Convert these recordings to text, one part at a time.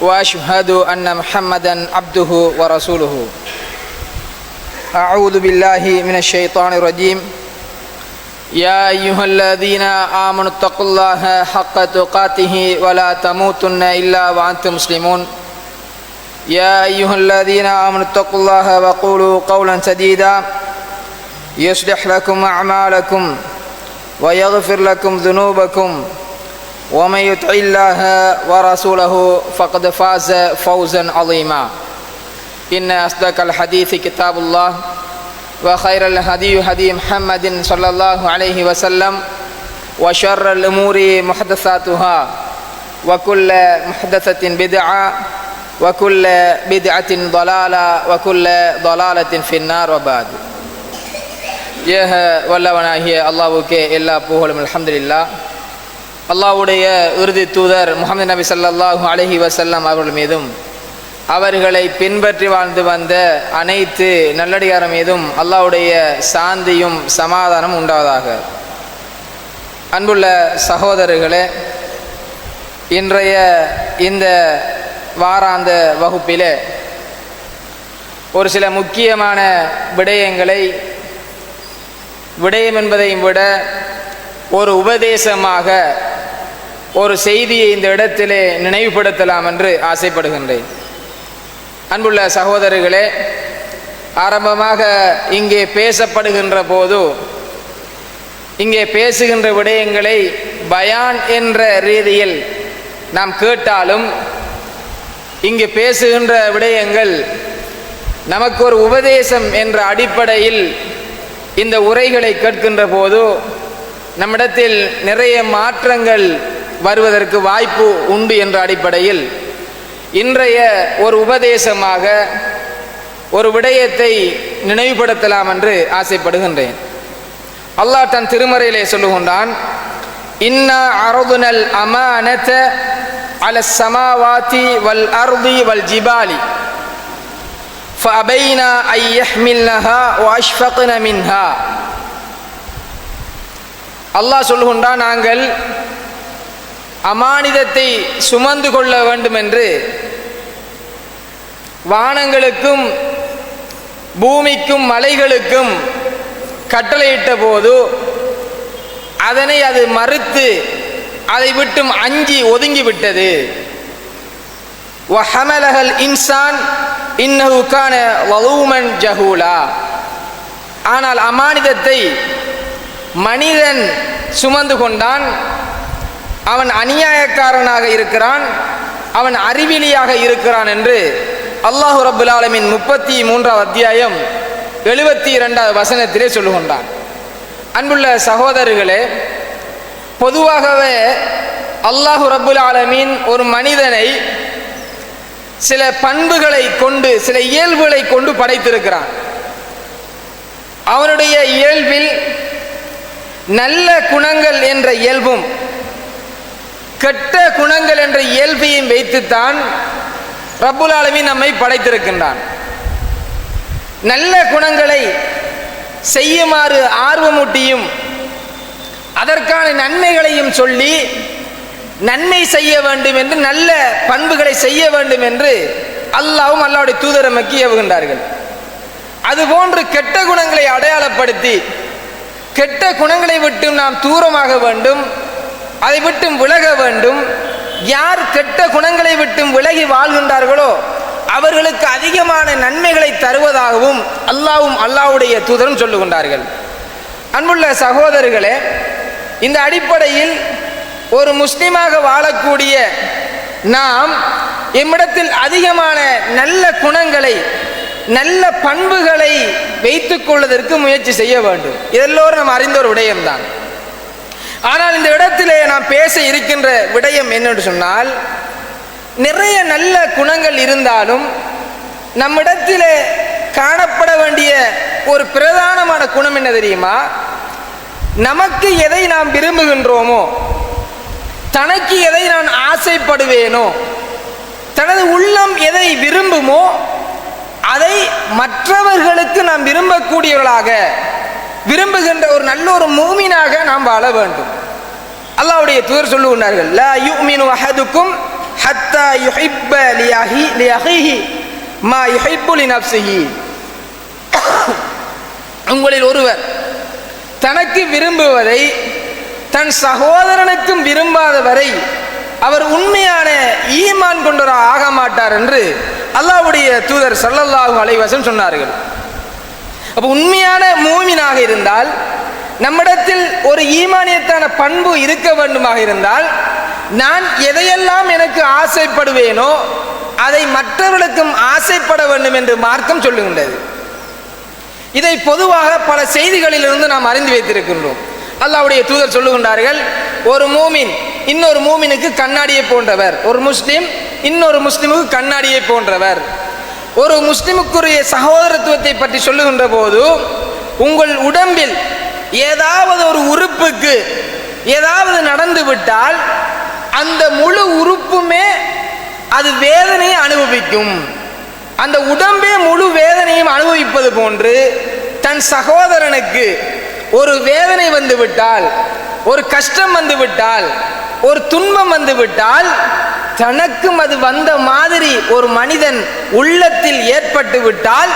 وأشهد أن محمدا عبده ورسوله. أعوذ بالله من الشيطان الرجيم. يا أيها الذين آمنوا اتقوا الله حق تقاته ولا تموتن إلا وأنتم مسلمون. يا أيها الذين آمنوا اتقوا الله وقولوا قولا سديدا. يصلح لكم أعمالكم ويغفر لكم ذنوبكم. ومن يطع الله ورسوله فقد فاز فوزا عظيما. إن أصدق الحديث كتاب الله وخير الهدي هدي محمد صلى الله عليه وسلم وشر الأمور محدثاتها وكل محدثة بدعة وكل بدعة ضلالة وكل ضلالة في النار وبعد. يا ولا هي الله بك إلا بوهم الحمد لله. அல்லாவுடைய இறுதி தூதர் முகமது நபி சல்லாஹூ அலஹி வசல்லாம் அவர்கள் மீதும் அவர்களை பின்பற்றி வாழ்ந்து வந்த அனைத்து நல்லடியார் மீதும் அல்லாவுடைய சாந்தியும் சமாதானம் உண்டாவதாக. அன்புள்ள சகோதரர்களே இன்றைய இந்த வாராந்த வகுப்பிலே ஒரு சில முக்கியமான விடயங்களை விடயம் என்பதையும் விட ஒரு உபதேசமாக ஒரு செய்தியை இந்த இடத்திலே நினைவுபடுத்தலாம் என்று ஆசைப்படுகின்றேன். அன்புள்ள சகோதரர்களே ஆரம்பமாக இங்கே பேசப்படுகின்ற போது இங்கே பேசுகின்ற விடயங்களை பயான் என்ற ரீதியில் நாம் கேட்டாலும் இங்கு பேசுகின்ற விடயங்கள் நமக்கு ஒரு உபதேசம் என்ற அடிப்படையில் இந்த உரைகளை கேட்கின்ற போது நம்மிடத்தில் நிறைய மாற்றங்கள் வருவதற்கு வாய்ப்பு உண்டு என்ற அடிப்படையில் இன்றைய ஒரு உபதேசமாக ஒரு விடயத்தை நினைவுபடுத்தலாம் என்று ஆசைப்படுகின்றேன் அல்லாஹ் தன் திருமறையிலே சொல்லுகின்றான் இன்னா அரதுனல் அமானத அல சமாவாதி வல் அர்தி வல் ஜிபாலி فأبينا أن يحملنها وأشفقن منها அல்லாஹ் சொல்லுகின்றா நாங்கள் அமானிதத்தை சுமந்து கொள்ள வேண்டும் என்று வானங்களுக்கும் பூமிக்கும் மலைகளுக்கும் கட்டளையிட்ட போது அதனை அது மறுத்து அதை விட்டும் அஞ்சி ஒதுங்கி விட்டது வஹமலஹல் இன்சான் இன்னஹு கான வலூமன் ஜஹூலா. ஆனால் அமானிதத்தை மனிதன் சுமந்து கொண்டான். அவன் அநியாயக்காரனாக இருக்கிறான். அவன் அறிவிலியாக இருக்கிறான் என்று அல்லாஹு ரபுல் ஆலமின் முப்பத்தி மூன்றாவது அத்தியாயம் எழுபத்தி இரண்டாவது வசனத்திலே சொல்லுகின்றான். அன்புள்ள சகோதரர்களே பொதுவாகவே அல்லாஹு ரபுல் ஆலமீன் ஒரு மனிதனை சில பண்புகளை கொண்டு சில இயல்புகளை கொண்டு படைத்திருக்கிறான். அவனுடைய இயல்பில் நல்ல குணங்கள் என்ற இயல்பும் கெட்ட குணங்கள் என்ற இயல்பையும் வைத்துத்தான் ரப்புல் ஆலமி நம்மை படைத்திருக்கின்றான். நல்ல குணங்களை செய்யுமாறு ஆர்வமூட்டியும் அதற்கான நன்மைகளையும் சொல்லி நன்மை செய்ய வேண்டும் என்று நல்ல பண்புகளை செய்ய வேண்டும் என்று அல்லாவும் அல்லாவுடைய தூதரமக்கி ஏவுகின்றார்கள். அதுபோன்று கெட்ட குணங்களை அடையாளப்படுத்தி கெட்ட குணங்களை விட்டும் நாம் தூரமாக வேண்டும் அதை விட்டும் விலக வேண்டும். யார் கெட்ட குணங்களை விட்டும் விலகி வாழ்கின்றார்களோ அவர்களுக்கு அதிகமான நன்மைகளை தருவதாகவும் அல்லாவும் அல்லாவுடைய தூதரும் சொல்லுகின்றார்கள். அன்புள்ள சகோதரர்களே இந்த அடிப்படையில் ஒரு முஸ்லீமாக வாழக்கூடிய நாம் எம்மிடத்தில் அதிகமான நல்ல குணங்களை நல்ல பண்புகளை வைத்துக் கொள்வதற்கு முயற்சி செய்ய வேண்டும். இதெல்லோரும் நாம் அறிந்த ஒரு விடயம்தான். ஆனால் இந்த இடத்திலே நாம் பேச இருக்கின்ற விடயம் என்னென்று சொன்னால் நிறைய நல்ல குணங்கள் இருந்தாலும் நம்மிடத்திலே காணப்பட வேண்டிய ஒரு பிரதானமான குணம் என்ன தெரியுமா? நமக்கு எதை நாம் விரும்புகின்றோமோ தனக்கு எதை நான் ஆசைப்படுவேனோ தனது உள்ளம் எதை விரும்புமோ அதை மற்றவர்களுக்கு நாம் விரும்பக்கூடியவர்களாக விரும்புகின்ற ஒரு நல்ல ஒரு மூமினாக நாம் வாழ வேண்டும். அல்லாஹ்வுடைய தூர் சொல்லுகிறார்கள் லா யுமினு அஹதுக்கும் ஹத்தா யுஹிப்ப லியஹி லியஹிஹி மா யுஹிப்பு லினஃப்ஸிஹி உங்களில் ஒருவர் தனக்கு விரும்புவதை தன் சகோதரனுக்கும் விரும்பாத வரை அவர் உண்மையான ஈமான் கொண்டவராக ஆக மாட்டார் என்று அல்லாவுடைய தூதர் சல்லல்லாஹு அலைஹி சொன்னார்கள். அப்போ உண்மையான மூமினாக இருந்தால் நம்மிடத்தில் ஒரு ஈமானியத்தான பண்பு இருக்க வேண்டுமாக இருந்தால் நான் எதையெல்லாம் எனக்கு ஆசைப்படுவேனோ அதை மற்றவர்களுக்கும் ஆசைப்பட வேண்டும் என்று மார்க்கம் சொல்லுகின்றது. இதை பொதுவாக பல செய்திகளிலிருந்து நாம் அறிந்து வைத்திருக்கின்றோம். அல்லாஹ்வுடைய தூதர் சொல்லுகின்றார்கள் ஒரு மூமின் இன்னொரு மூமினுக்கு கண்ணாடியை போன்றவர் ஒரு முஸ்லீம் இன்னொரு முஸ்லிமுக்கு கண்ணாடியை போன்றவர். ஒரு முஸ்லிமுக்குரிய சகோதரத்துவத்தை பற்றி சொல்லுகின்ற போது உங்கள் உடம்பில் ஏதாவது ஒரு உறுப்புக்கு ஏதாவது நடந்து விட்டால் அந்த முழு உறுப்புமே அது வேதனையை அனுபவிக்கும். அந்த உடம்பே முழு வேதனையும் அனுபவிப்பது போன்று தன் சகோதரனுக்கு ஒரு வேதனை வந்துவிட்டால் ஒரு கஷ்டம் வந்துவிட்டால் ஒரு துன்பம் வந்துவிட்டால் தனக்கும் அது வந்த மாதிரி ஒரு மனிதன் உள்ளத்தில் ஏற்பட்டு விட்டால்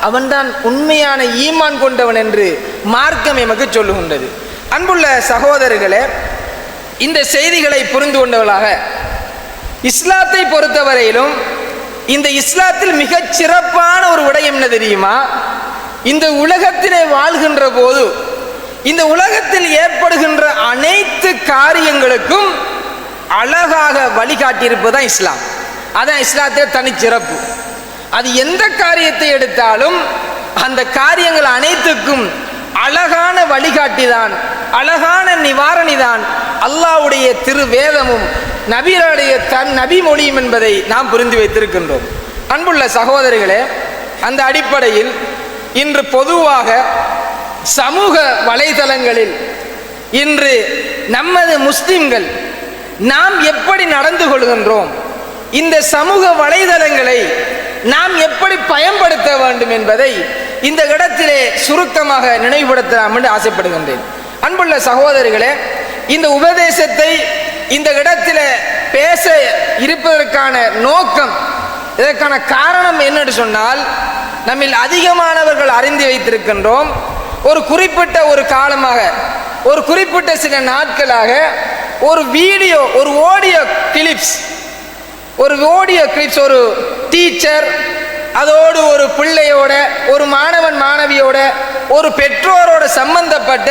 அவன்தான் உண்மையான ஈமான் கொண்டவன் என்று மார்க்கம் எமக்கு சொல்லுகின்றது. அன்புள்ள சகோதரர்களே இந்த செய்திகளை புரிந்து கொண்டவர்களாக இஸ்லாத்தை பொறுத்தவரையிலும் இந்த இஸ்லாத்தில் மிகச் சிறப்பான ஒரு விடயம் என்ன தெரியுமா? இந்த உலகத்திலே வாழ்கின்ற போது இந்த உலகத்தில் ஏற்படுகின்ற அனைத்து காரியங்களுக்கும் அழகாக வழிகாட்டியிருப்பதுதான் இஸ்லாம். அதான் இஸ்லாத்திலே தனிச்சிறப்பு அது எந்த காரியத்தை எடுத்தாலும் அந்த காரியங்கள் அனைத்துக்கும் அழகான வழிகாட்டிதான் அழகான நிவாரணிதான். அல்லாஹ்வுடைய திரு வேதமும் நபிகளுடைய தன் நபி மொழியும் என்பதை நாம் புரிந்து வைத்திருக்கின்றோம். அன்புள்ள சகோதரிகளே அந்த அடிப்படையில் இன்று பொதுவாக சமூக வலைதளங்களில் இன்று நமது முஸ்லிம்கள் நாம் எப்படி நடந்து கொள்கின்றோம்? இந்த சமூக வலைதளங்களை நாம் எப்படி பயன்படுத்த வேண்டும் என்பதை இந்த இடத்திலே சுருக்கமாக நினைவுபடுத்தலாம் என்று ஆசைப்படுகின்றேன். அன்புள்ள சகோதரிகளே இந்த உபதேசத்தை இந்த இடத்துல பேச இருப்பதற்கான நோக்கம் இதற்கான காரணம் என்னன்னு சொன்னால் நம்மில் அதிகமானவர்கள் அறிந்து வைத்திருக்கின்றோம். ஒரு குறிப்பிட்ட ஒரு காலமாக ஒரு குறிப்பிட்ட சில நாட்களாக ஒரு வீடியோ ஒரு ஓடியோ கிளிப்ஸ் ஒரு ஓடியோ கிளிப்ஸ் ஒரு டீச்சர் அதோடு ஒரு பிள்ளையோட ஒரு மாணவன் மாணவியோட ஒரு பெற்றோரோட சம்பந்தப்பட்ட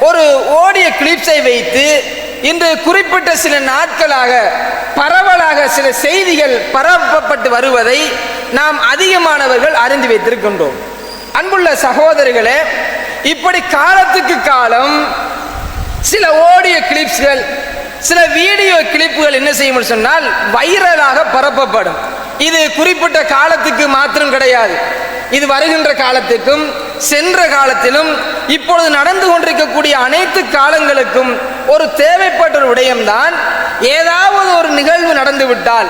ஒரு ஓடிய கிளிப்ஸை வைத்து இன்று குறிப்பிட்ட சில நாட்களாக பரவலாக சில செய்திகள் பரப்பப்பட்டு வருவதை நாம் அதிகமானவர்கள் அறிந்து வைத்திருக்கின்றோம். அன்புள்ள சகோதரிகளே இப்படி காலத்துக்கு காலம் சில ஓடிய கிளிப்ஸ்கள் சில வீடியோ கிளிப்புகள் என்ன செய்யும் சொன்னால் வைரலாக பரப்பப்படும். இது குறிப்பிட்ட காலத்துக்கு மாத்திரம் கிடையாது. இது வருகின்ற காலத்துக்கும் சென்ற காலத்திலும் இப்பொழுது நடந்து கொண்டிருக்கக்கூடிய அனைத்து காலங்களுக்கும் ஒரு தேவைப்பட்ட ஒரு விடயம்தான். ஏதாவது ஒரு நிகழ்வு நடந்து விட்டால்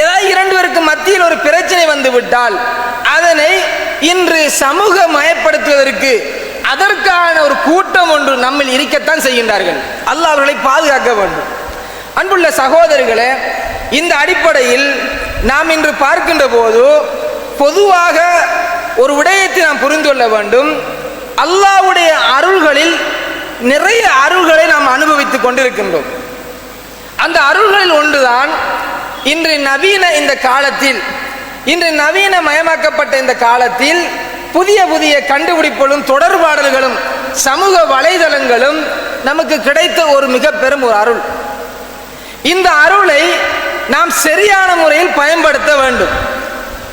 ஏதாவது இரண்டு பேருக்கு மத்தியில் ஒரு பிரச்சனை வந்து விட்டால் அதனை இன்று சமூக மயப்படுத்துவதற்கு அதற்கான ஒரு கூட்டம் ஒன்று நம்மில் இருக்கத்தான் செய்கின்றார்கள். அல்லாஹ் அவர்களை பாதுகாக்க வேண்டும். அன்புள்ள சகோதரர்களே இந்த அடிப்படையில் நாம் இன்று பார்க்கின்ற போது பொதுவாக ஒரு விடயத்தை நாம் புரிந்து கொள்ள வேண்டும். அல்லாவுடைய அருள்களில் நிறைய அருள்களை நாம் அனுபவித்துக் கொண்டிருக்கின்றோம். அந்த அருள்களில் ஒன்றுதான் இன்று நவீன இந்த காலத்தில் இன்று நவீன மயமாக்கப்பட்ட இந்த காலத்தில் புதிய புதிய கண்டுபிடிப்புகளும் தொடர்பாடல்களும் சமூக வலைதளங்களும் நமக்கு கிடைத்த ஒரு மிக பெரும் ஒரு அருள். இந்த அருளை நாம் சரியான முறையில் பயன்படுத்த வேண்டும்.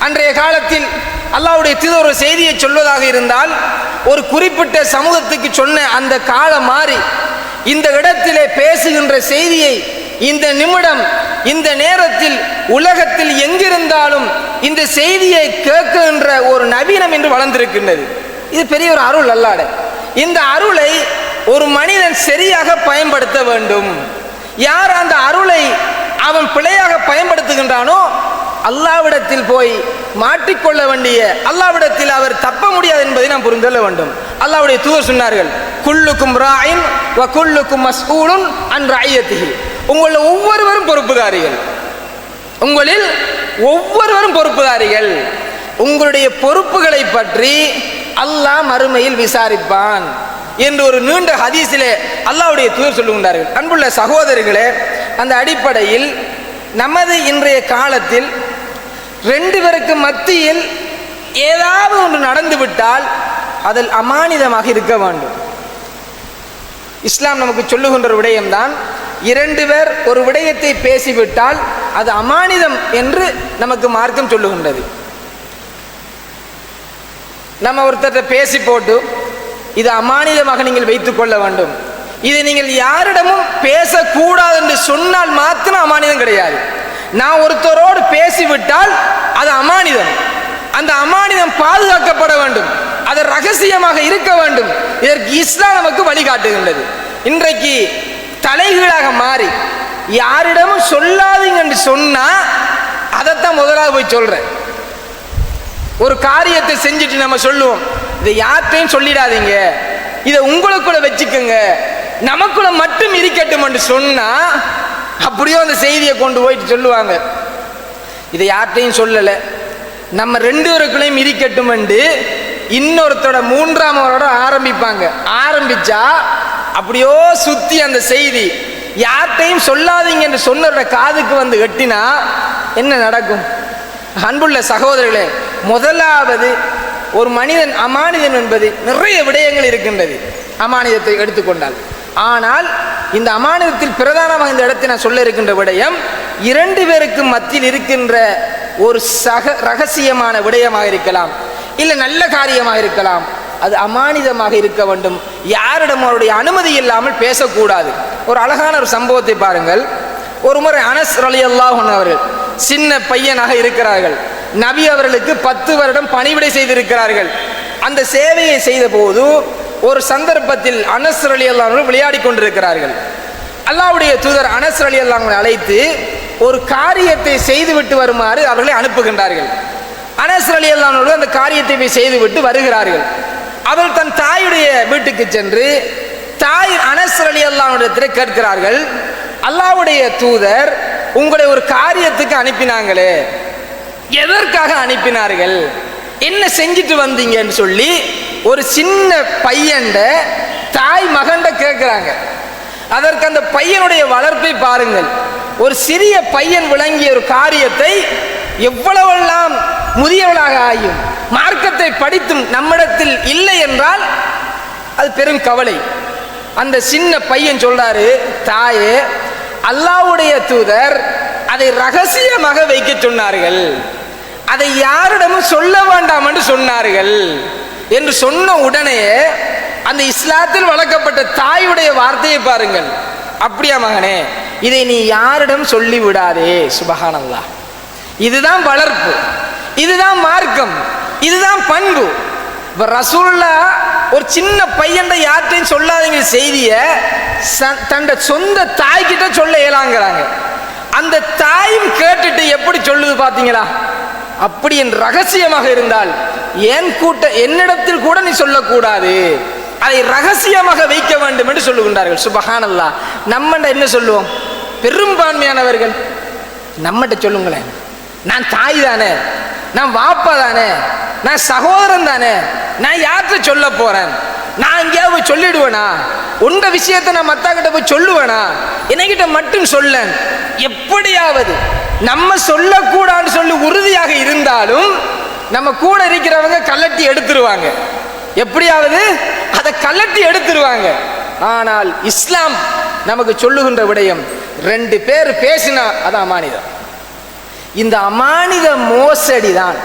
அன்றைய காலத்தில் அல்லாவுடைய தூதர் ஒரு செய்தியை சொல்வதாக இருந்தால் ஒரு குறிப்பிட்ட சமூகத்துக்கு சொன்ன அந்த காலம் மாறி இந்த இடத்திலே பேசுகின்ற செய்தியை இந்த நிமிடம் இந்த நேரத்தில் உலகத்தில் எங்கிருந்தாலும் இந்த செய்தியை கேட்கின்ற ஒரு நவீனம் என்று வளர்ந்திருக்கின்றது. இது பெரிய ஒரு அருள் அல்லாட. இந்த அருளை ஒரு மனிதன் சரியாக பயன்படுத்த வேண்டும். யார் அந்த அருளை அவன் பிழையாக பயன்படுத்துகின்றானோ அல்லாவிடத்தில் போய் மாட்டிக்கொள்ள வேண்டிய அல்லாவிடத்தில் அவர் தப்ப முடியாது என்பதை நாம் புரிந்து கொள்ள வேண்டும். அல்லாவுடைய தூதர் சொன்னார்கள் குல்லுக்கும் ராயின் வ குல்லுக்கும் மஸ்ஊலுன் அன் ராயத்திகி உங்களில் ஒவ்வொருவரும் பொறுப்புதாரிகள். உங்களில் ஒவ்வொருவரும் பொறுப்புதாரிகள். உங்களுடைய பொறுப்புகளை பற்றி அல்லாஹ் மறுமையில் விசாரிப்பான் என்று ஒரு நீண்ட ஹதீஸிலே அல்லாவுடைய தூர் சொல்லுகின்றார்கள். அன்புள்ள சகோதரர்களே அந்த அடிப்படையில் நமது இன்றைய காலத்தில் ரெண்டு பேருக்கு மத்தியில் ஏதாவது ஒன்று நடந்துவிட்டால் அதில் அமானிதமாக இருக்க வேண்டும். இஸ்லாம் நமக்கு சொல்லுகின்ற விடயம்தான் இரண்டு பேர் ஒரு விடயத்தை பேசிவிட்டால் அது அமானிதம் என்று நமக்கு மார்க்கம் சொல்லுகின்றது. நம்ம ஒருத்தர்கிட்ட பேசி போட்டு இது அமானிதமாக நீங்கள் வைத்துக் கொள்ள வேண்டும். இதை நீங்கள் யாரிடமும் பேசக்கூடாது என்று சொன்னால் மாத்திரம் அமானிதம் கிடையாது. நான் ஒருத்தரோடு பேசிவிட்டால் அது அமானிதம். அந்த அமானிதம் பாதுகாக்கப்பட வேண்டும். அது ரகசியமாக இருக்க வேண்டும். இதற்கு இஸ்லாம் நமக்கு வழிகாட்டுகின்றது. இன்றைக்கு தலைகீழாக மாறி யாரிடமும் சொல்லாதீங்க என்று சொன்னா அதைத்தான் முதலாவது போய் சொல்றேன். ஒரு காரியத்தை செஞ்சுட்டு நம்ம சொல்லுவோம் இதை யார்கிட்டையும் சொல்லிடாதீங்க இதை உங்களுக்குள்ள வச்சுக்கோங்க நமக்குள்ள மட்டும் இருக்கட்டும் என்று சொன்னா அப்படியோ அந்த செய்தியை கொண்டு போயிட்டு சொல்லுவாங்க. இதை யார்கிட்டையும் சொல்லலை. நம்ம ரெண்டு பேருக்குள்ளேயும் இருக்கட்டும் என்று இன்னொருத்தோட மூன்றாமவரோட ஆரம்பிப்பாங்க. ஆரம்பிச்சா அப்படியோ சுத்தி அந்த செய்தி. யார்கிட்டையும் சொல்லாதீங்க என்று சொன்னோட காதுக்கு வந்து எட்டினா என்ன நடக்கும்? அன்புள்ள சகோதரர்களே முதலாவது ஒரு மனிதன் அமானிதன் என்பது நிறைய விடயங்கள் இருக்கின்றது. அமானிதத்தை எடுத்துக்கொண்டால். ஆனால் இந்த அமானிதத்தில் பிரதானமாக இந்த இடத்தை நான் சொல்ல இருக்கின்ற விடயம் இரண்டு பேருக்கு மத்தியில் இருக்கின்ற ஒரு சக ரகசியமான விடயமாக இருக்கலாம். இல்லை நல்ல காரியமாக இருக்கலாம். அது அமானிதமாக இருக்க வேண்டும். யாரிடம் அவருடைய அனுமதி இல்லாமல் பேசக்கூடாது. ஒரு அழகான ஒரு சம்பவத்தை பாருங்கள். ஒரு முறை அனஸ் அலி அவர்கள் சின்ன பையனாக இருக்கிறார்கள். நபி அவர்களுக்கு பத்து வருடம் பணிவிடை செய்திருக்கிறார்கள். அந்த சேவையை செய்த போது ஒரு சந்தர்ப்பத்தில் அனஸ் அலி அல்லாஹர்கள் விளையாடி கொண்டிருக்கிறார்கள். அல்லாவுடைய தூதர் அனஸ் அலி அல்லாஹங்களை அழைத்து ஒரு காரியத்தை செய்துவிட்டு வருமாறு அவர்களை அனுப்புகின்றார்கள். அனஸ் அலி அல்லாஹர்கள் அந்த காரியத்தை போய் செய்துவிட்டு வருகிறார்கள். அவள் தன் தாயுடைய வீட்டுக்கு சென்று தாய் அனஸ் அலி அல்லாஹ்விடத்தில் கேட்கிறார்கள் அல்லாவுடைய தூதர் உங்களை ஒரு காரியத்துக்கு அனுப்பினாங்களே எதற்காக அனுப்பினார்கள்? என்ன செஞ்சுட்டு வந்தீங்கன்னு சொல்லி ஒரு சின்ன பையன்ட தாய் மகன்ட கேட்குறாங்க. அதற்கு அந்த பையனுடைய வளர்ப்பை பாருங்கள். ஒரு சிறிய பையன் விளங்கிய ஒரு காரியத்தை எவ்வளவெல்லாம் முதியவளாக ஆகியும் மார்க்கத்தை படித்தும் நம்மிடத்தில் இல்லை என்றால் அது பெரும் கவலை. அந்த சின்ன பையன் சொல்றாரு தாயே அல்லாவுடைய தூதர் அதை ரகசியமாக வைக்க சொன்னார்கள். அதை யாரிடமும் சொல்ல வேண்டாம் என்று சொன்னார்கள். என்று சொன்ன உடனே அந்த இஸ்லாத்தில் வளர்க்கப்பட்ட தாயுடைய வார்த்தையை பாருங்கள். அப்படியா மகனே இதை நீ யாரிடம் சொல்லி விடாதே இதுதான் வளர்ப்பு. இதுதான் மார்க்கம். இதுதான் பண்பு. இப்ப ரசூல்லா ஒரு சின்ன பையன் யார்கிட்டையும் சொல்லாதீங்க செய்திய தண்ட சொந்த தாய்கிட்ட சொல்ல இயலாங்கிறாங்க. அந்த தாயும் கேட்டுட்டு எப்படி சொல்லுது பாத்தீங்களா? அப்படி என் ரகசியமாக இருந்தால் என் கூட்ட என்னிடத்தில் கூட நீ சொல்லக்கூடாது. அதை ரகசியமாக வைக்க வேண்டும் என்று சொல்லுகின்றார்கள். சுபஹானல்லா. நம்மண்ட என்ன சொல்லுவோம்? பெரும்பான்மையானவர்கள். நம்மகிட்ட சொல்லுங்களேன். நான் தாய் தானே. நான் வாப்பா தானே? நான் சகோதரன் தானே? நான் யார்கிட்ட சொல்ல போறேன்? நான் எங்கேயாவது சொல்லிடுவேனா? உண்ட விஷயத்தை நான் மத்தா கிட்ட போய் சொல்லுவேனா? என்கிட்ட மட்டும் சொல்ல எப்படியாவது நம்ம சொல்லக்கூடாதுன்னு சொல்லி உறுதியாக இருந்தாலும் நம்ம கூட இருக்கிறவங்க கலட்டி எடுத்துருவாங்க. எப்படியாவது அதை கலட்டி எடுத்துருவாங்க. ஆனால் இஸ்லாம் நமக்கு சொல்லுகின்ற விடயம் ரெண்டு பேர் பேசினா அதான் மாநிலம் இந்த அமானித மோசடி தான்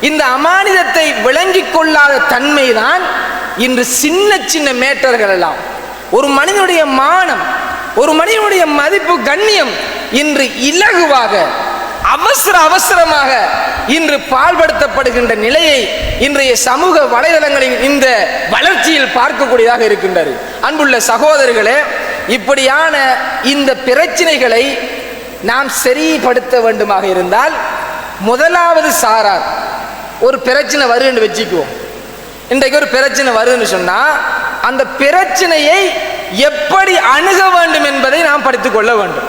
இந்த அமானிதத்தை விளங்கி கொள்ளாத தன்மை தான் இன்று சின்ன சின்ன மேட்டர்கள் எல்லாம். ஒரு மனிதனுடைய மானம் ஒரு மனிதனுடைய மதிப்பு கண்ணியம் இன்று இலகுவாக அவசர அவசரமாக இன்று பால்படுத்தப்படுகின்ற நிலையை இன்றைய சமூக வலைதளங்களின் இந்த வளர்ச்சியில் பார்க்கக்கூடியதாக இருக்கின்றது. அன்புள்ள சகோதரர்களே இப்படியான இந்த பிரச்சனைகளை நாம் சரிப்படுத்த வேண்டுமாக இருந்தால் முதலாவது சாரார். ஒரு பிரச்சனை வருன்னு வச்சுக்குவோம். இன்றைக்கு ஒரு பிரச்சனை வருதுன்னு சொன்னா அந்த பிரச்சனையை எப்படி அணுக வேண்டும் என்பதை நாம் படித்துக் கொள்ள வேண்டும்.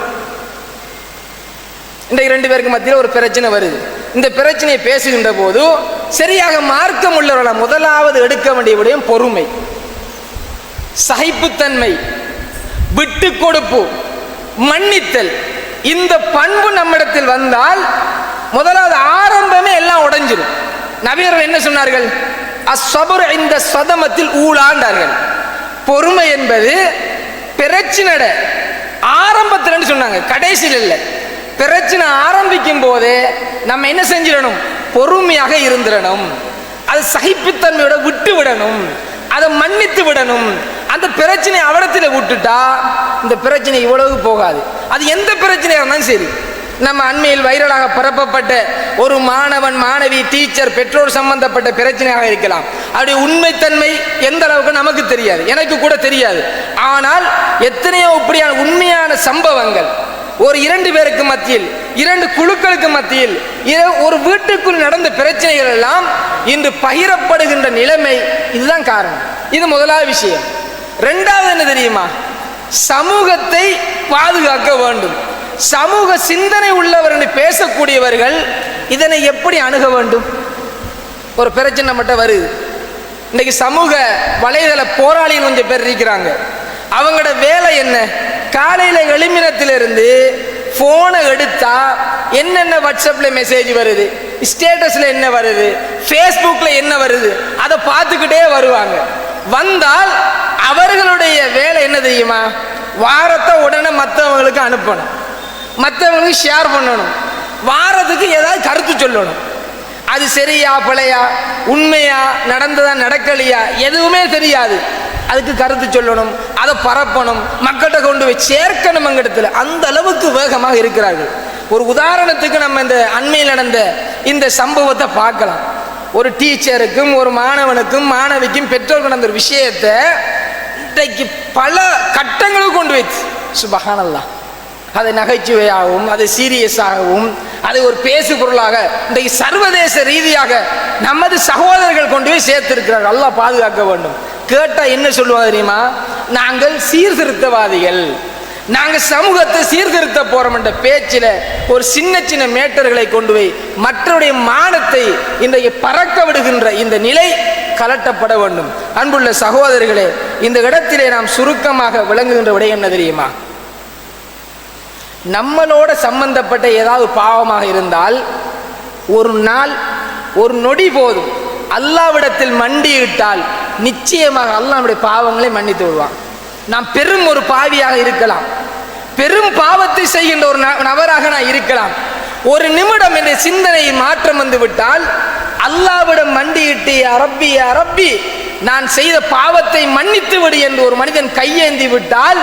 இன்றைக்கு ரெண்டு பேருக்கு மத்தியில் ஒரு பிரச்சனை வருது. இந்த பிரச்சனையை பேசுகின்ற போது சரியாக மார்க்கம் உள்ளவர்கள முதலாவது எடுக்க வேண்டிய விடயம் பொறுமை. சகிப்புத்தன்மை விட்டு கொடுப்பு மன்னித்தல். இந்த பண்பு நம்மிடத்தில் வந்தால் முதலாவது ஆரம்பமே எல்லாம் உடைஞ்சிரும். நபியர்கள் என்ன சொன்னார்கள்? அசபுர் இந்த சதமத்தில் ஊழாண்டார்கள். பொறுமை என்பது பிரச்சினட ஆரம்பத்தில் சொன்னாங்க கடைசியில் இல்லை. பிரச்சனை ஆரம்பிக்கும் போதே நம்ம என்ன செஞ்சிடணும்? பொறுமையாக இருந்திடணும். அது சகிப்புத்தன்மையோட விட்டு விடணும் அதை மன்னித்து விடணும். அந்த பிரச்சனை அவடத்தில் விட்டுட்டா இந்த பிரச்சனை இவ்வளவு போகாது. அது எந்த பிரச்சனையாக இருந்தாலும் சரி. நம்ம அண்மையில் வைரலாக பரப்பப்பட்ட ஒரு மாணவன் மாணவி டீச்சர் பெற்றோர் சம்பந்தப்பட்ட பிரச்சனையாக இருக்கலாம். அப்படி உண்மைத்தன்மை எந்த அளவுக்கு நமக்கு தெரியாது. எனக்கு கூட தெரியாது. ஆனால் எத்தனையோ இப்படியான உண்மையான சம்பவங்கள் ஒரு இரண்டு பேருக்கு மத்தியில் இரண்டு குழுக்களுக்கு மத்தியில் ஒரு வீட்டுக்குள் நடந்த பிரச்சனைகள் எல்லாம் இன்று பகிரப்படுகின்ற நிலைமை இதுதான் காரணம். இது முதலாவது விஷயம். ரெண்டாவது என்ன தெரியுமா? சமூகத்தை பாதுகாக்க வேண்டும். சமூக சிந்தனை உள்ளவர் என்று பேசக்கூடியவர்கள் இதனை எப்படி அணுக வேண்டும்? ஒரு பிரச்சனை மட்டும் வருது. இன்னைக்கு சமூக வலைதள போராளிகள் கொஞ்சம் பேர் இருக்கிறாங்க. அவங்களோட வேலை என்ன? காலையில எழுமினத்திலிருந்து போனை எடுத்தா என்னென்ன வாட்ஸ்அப்ல மெசேஜ் வருது? ஸ்டேட்டஸ்ல என்ன வருது? ஃபேஸ்புக்ல என்ன வருது? அதை பார்த்துக்கிட்டே வருவாங்க. வந்தால் அவர்களுடைய வேலை என்ன தெரியுமா? வாரத்தை உடனே மற்றவங்களுக்கு அனுப்பணும். மற்றவங்களுக்கு ஷேர் பண்ணணும். வாரத்துக்கு ஏதாவது கருத்து சொல்லணும். அது சரியா பிழையா உண்மையா நடந்ததா நடக்கலையா எதுவுமே தெரியாது. அதுக்கு கருத்து சொல்லணும் அதை பரப்பணும் மக்கள்கிட்ட கொண்டு போய் சேர்க்கணும் அங்கிடத்துல. அந்த அளவுக்கு வேகமாக இருக்கிறார்கள். ஒரு உதாரணத்துக்கு நம்ம இந்த அண்மையில் நடந்த இந்த சம்பவத்தை பார்க்கலாம். ஒரு டீச்சருக்கும் ஒரு மாணவனுக்கும் மாணவிக்கும் பெற்றோர் நடந்த ஒரு விஷயத்தை இன்றைக்கு பல கட்டங்களுக்கு கொண்டு வைத்து சுபகானல்லா அதை நகைச்சுவையாகவும் அதை சீரியஸாகவும் அதை ஒரு பேசு பொருளாக இன்றைக்கு சர்வதேச ரீதியாக நமது சகோதரர்கள் கொண்டு போய் சேர்த்திருக்கிறார்கள். நல்லா பாதுகாக்க வேண்டும். கேட்டால் என்ன சொல்லுவாங்க தெரியுமா? நாங்கள் சீர்திருத்தவாதிகள். நாங்கள் சமூகத்தை சீர்திருத்த போறோம் என்ற பேச்சில் ஒரு சின்ன சின்ன மேட்டர்களை கொண்டு போய் மற்றவருடைய மானத்தை இன்றைக்கு பறக்க விடுகின்ற இந்த நிலை கலட்டப்பட வேண்டும். அன்புள்ள சகோதரர்களே இந்த இடத்திலே நாம் சுருக்கமாக விளங்குகின்ற விடை என்ன தெரியுமா? நம்மளோட சம்பந்தப்பட்ட ஏதாவது பாவமாக இருந்தால் ஒரு நாள் ஒரு நொடி போதும். அல்லாவிடத்தில் மண்டியிட்டால் நிச்சயமாக அல்லாவுடைய பாவங்களை மன்னித்து விடுவான். நாம் பெரும் ஒரு பாவியாக இருக்கலாம். பெரும் பாவத்தை செய்கின்ற ஒரு ந- நபராக நான் இருக்கலாம். ஒரு நிமிடம் என்ற சிந்தனையில் மாற்றம் வந்து விட்டால் அல்லாவிடம் மண்டியிட்டு அரப்பி அரப்பி நான் செய்த பாவத்தை மன்னித்து விடு என்று ஒரு மனிதன் கையேந்தி விட்டால்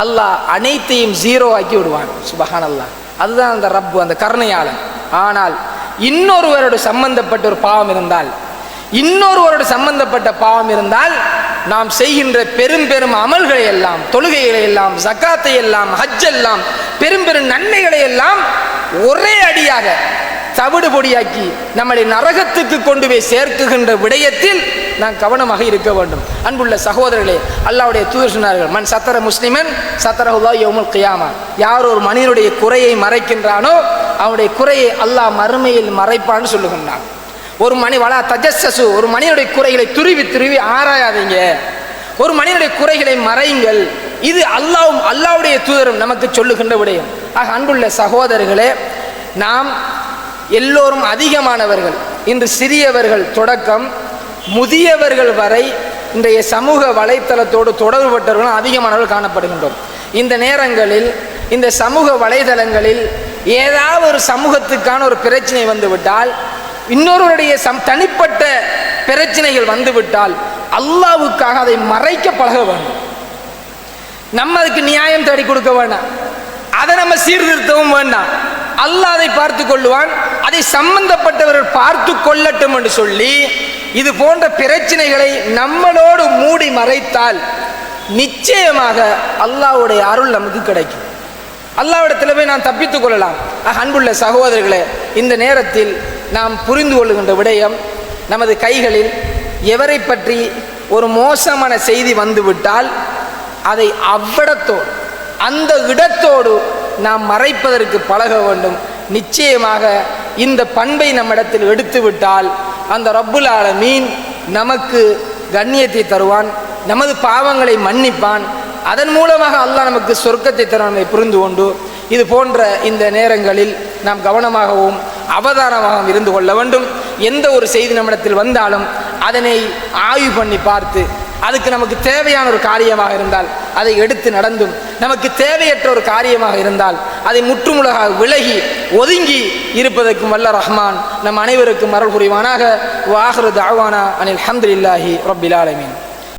அல்லாஹ் அனைத்தையும் ஜீரோ ஆக்கி விடுவான். சுபஹான் அல்லாஹ் அதுதான் அந்த ரப்பு அந்த கருணையாளன். ஆனால் இன்னொருவரோடு சம்பந்தப்பட்ட ஒரு பாவம் இருந்தால் இன்னொருவரோடு சம்பந்தப்பட்ட பாவம் இருந்தால் நாம் செய்கின்ற பெரும் பெரும் அமல்களை எல்லாம் தொழுகைகளை எல்லாம் ஜக்காத்தை எல்லாம் ஹஜ் எல்லாம் பெரும் பெரும் நன்மைகளை எல்லாம் ஒரே அடியாக தவிடு பொடியாக்கி நம்மளை நரகத்துக்கு கொண்டு போய் சேர்க்குகின்ற விடயத்தில் நாம் கவனமாக இருக்க வேண்டும். அன்புள்ள சகோதரர்களே அல்லாவுடைய தூதர் சொன்னார்கள் மன் சத்தர முஸ்லிமன் சத்தரஹுல்லா யௌமுல் கியாமா. யார் ஒரு மனிதனுடைய குறையை மறைக்கின்றானோ அவனுடைய குறையை அல்லாஹ் மறுமையில் மறைப்பான்னு சொல்லுகின்றான். ஒரு மணி வளா தஜஸ்ஸசு ஒரு மனிதனுடைய குறைகளை துருவி துருவி ஆராயாதீங்க. ஒரு மனிதனுடைய குறைகளை மறையுங்கள். இது அல்லாவும் அல்லாவுடைய தூதரும் நமக்கு சொல்லுகின்ற விடயம். ஆக அன்புள்ள சகோதரர்களே நாம் எல்லோரும் அதிகமானவர்கள். இன்று சிறியவர்கள் தொடக்கம் முதியவர்கள் வரை இன்றைய சமூக வலைத்தளத்தோடு தொடர்புபட்டவர்கள் அதிகமானவர்கள் காணப்படுகின்றோம். இந்த நேரங்களில் இந்த சமூக வலைதளங்களில் ஏதாவது ஒரு சமூகத்துக்கான ஒரு பிரச்சனை வந்துவிட்டால் இன்னொருவருடைய சம் தனிப்பட்ட பிரச்சனைகள் வந்துவிட்டால் அல்லாவுக்காக அதை மறைக்க பழக வேண்டும் நம்ம அதுக்கு நியாயம் தேடி கொடுக்க வேண்டாம் அதை நம்ம சீர்திருத்தவும் வேண்டாம் அல்லாஹ் அதை பார்த்து கொள்ளுவான். அதை சம்பந்தப்பட்டவர்கள் பார்த்து கொள்ளட்டும் என்று சொல்லி இது போன்ற பிரச்சனைகளை நம்மளோடு மூடி மறைத்தால் நிச்சயமாக அல்லாஹ்வுடைய அருள் நமக்கு கிடைக்கும். அல்லாவிடத்தில் போய் நான் தப்பித்துக் கொள்ளலாம். அன்புள்ள சகோதரர்களே இந்த நேரத்தில் நாம் புரிந்து கொள்ளுகின்ற விடயம் நமது கைகளில் எவரை பற்றி ஒரு மோசமான செய்தி வந்துவிட்டால் அதை அவ்விடத்தோடு அந்த இடத்தோடு நாம் மறைப்பதற்கு பழக வேண்டும். நிச்சயமாக இந்த பண்பை நம்மிடத்தில் எடுத்துவிட்டால் அந்த ரப்புல் ஆலமீன் நமக்கு கண்ணியத்தை தருவான் நமது பாவங்களை மன்னிப்பான். அதன் மூலமாக அல்லாஹ் நமக்கு சொர்க்கத்தை தருவானை புரிந்து கொண்டு இது போன்ற இந்த நேரங்களில் நாம் கவனமாகவும் அவதாரமாக இருந்து கொள்ள வேண்டும். எந்த ஒரு செய்தி நம்மிடத்தில் வந்தாலும் அதனை ஆய்வு பண்ணி பார்த்து அதுக்கு நமக்கு தேவையான ஒரு காரியமாக இருந்தால் அதை எடுத்து நடந்தும் நமக்கு தேவையற்ற ஒரு காரியமாக இருந்தால் அதை முற்றுமுழுகாக விலகி ஒதுங்கி இருப்பதற்கும் வல்ல ரஹ்மான் நம் அனைவருக்கும் அருள் புரிவானாக. வாஹரு தாவானா அனில் ஹம்துலில்லாஹி ரபிலாலமீன்